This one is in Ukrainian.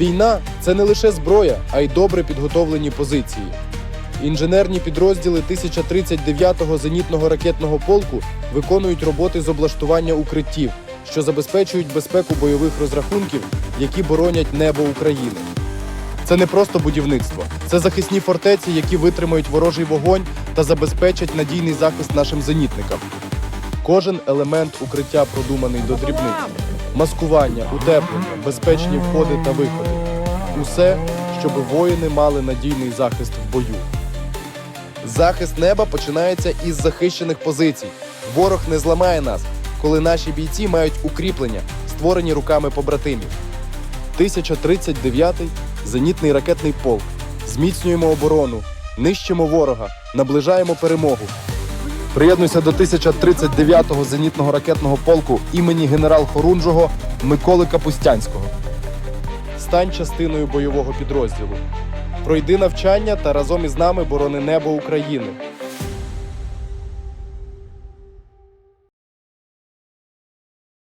Війна це не лише зброя, а й добре підготовлені позиції. Інженерні підрозділи 1039-го зенітного ракетного полку виконують роботи з облаштування укриттів, що забезпечують безпеку бойових розрахунків, які боронять небо України. Це не просто будівництво, це захисні фортеці, які витримають ворожий вогонь та забезпечать надійний захист нашим зенітникам. Кожен елемент укриття продуманий до дрібниць. Маскування, утеплення, безпечні входи та виходи. Усе, щоб воїни мали надійний захист в бою. Захист неба починається із захищених позицій. Ворог не зламає нас, коли наші бійці мають укріплення, створені руками побратимів. 1039-й зенітний ракетний полк. Зміцнюємо оборону, нищимо ворога, наближаємо перемогу. Приєднуйся до 1039-го зенітного ракетного полку імені генерал Хорунжого Миколи Капустянського. Стань частиною бойового підрозділу. Пройди навчання та разом із нами борони небо України.